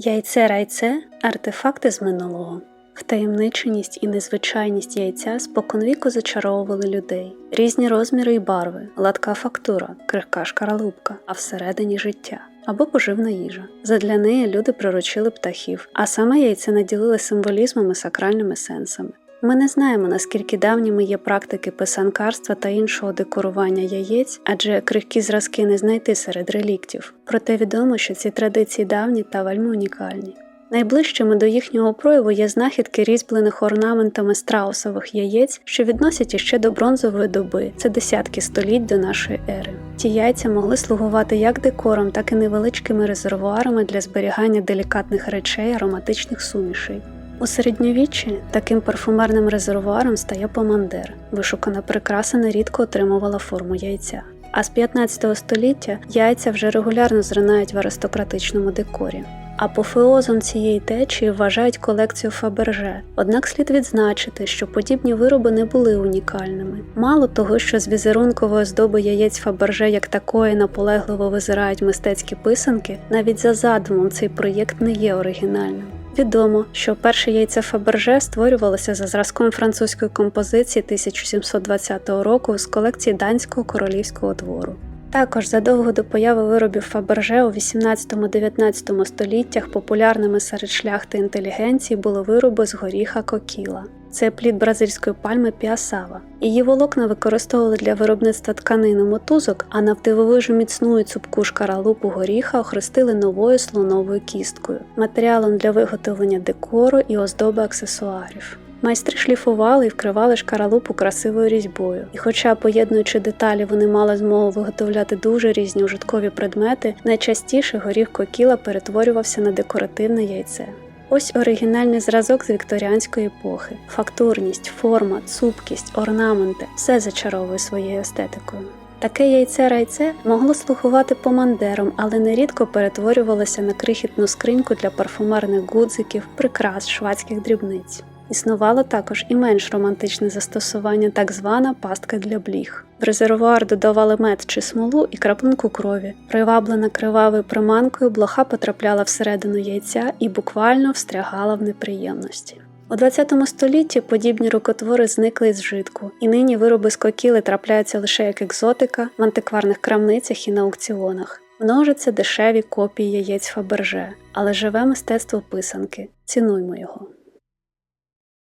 Яйце райце артефакти з минулого. Втаємниченість і незвичайність яйця споконвіку зачаровували людей. Різні розміри і барви, ладка фактура, крихка шкаралупка, а всередині життя. Або поживна їжа. Задля неї люди приручили птахів, а саме яйце наділили символізмом і сакральними сенсами. Ми не знаємо, наскільки давніми є практики писанкарства та іншого декорування яєць, адже крихкі зразки не знайти серед реліктів. Проте відомо, що ці традиції давні та вельми унікальні. Найближчими до їхнього прояву є знахідки різьблених орнаментами страусових яєць, що відносять іще до бронзової доби, це десятки століть до нашої ери. Ті яйця могли слугувати як декором, так і невеличкими резервуарами для зберігання делікатних речей, ароматичних сумішей. У середньовіччі таким парфумерним резервуаром стає помандер. Вишукана прикраса нерідко отримувала форму яйця. А з 15 століття яйця вже регулярно зринають в аристократичному декорі. Апофеозом цієї течії вважають колекцію Фаберже, однак слід відзначити, що подібні вироби не були унікальними. Мало того, що з візерункової оздоби яєць Фаберже як такої наполегливо визирають мистецькі писанки, навіть за задумом цей проєкт не є оригінальним. Відомо, що перше яйце Фаберже створювалося за зразком французької композиції 1720 року з колекції данського королівського двору. Також задовго до появи виробів Фаберже у 18-19 століттях популярними серед шляхти інтелігенції були вироби з горіха кокіла. Це плід бразильської пальми піасава. Її волокна використовували для виробництва тканини мотузок, а навдивовижу міцну і цупку шкаралупу горіха охрестили новою слоновою кісткою, матеріалом для виготовлення декору і оздоби аксесуарів. Майстри шліфували і вкривали шкаралупу красивою різьбою, і, хоча, поєднуючи деталі, вони мали змогу виготовляти дуже різні ужиткові предмети, найчастіше горіх кокіла перетворювався на декоративне яйце. Ось оригінальний зразок з вікторіанської епохи: фактурність, форма, цупкість, орнаменти все зачаровує своєю естетикою. Таке яйце-райце могло слугувати помандером, але нерідко перетворювалося на крихітну скриньку для парфумерних гудзиків, прикрас, швадських дрібниць. Існувало також і менш романтичне застосування, так звана пастка для бліг. В резервуар додавали мед чи смолу і краплинку крові. Приваблена кривавою приманкою, блоха потрапляла всередину яйця і буквально встрягала в неприємності. У ХХ столітті подібні рукотвори зникли з житку, і нині вироби з кокіли трапляються лише як екзотика в антикварних крамницях і на аукціонах. Множаться дешеві копії яєць Фаберже, але живе мистецтво писанки. Цінуймо його.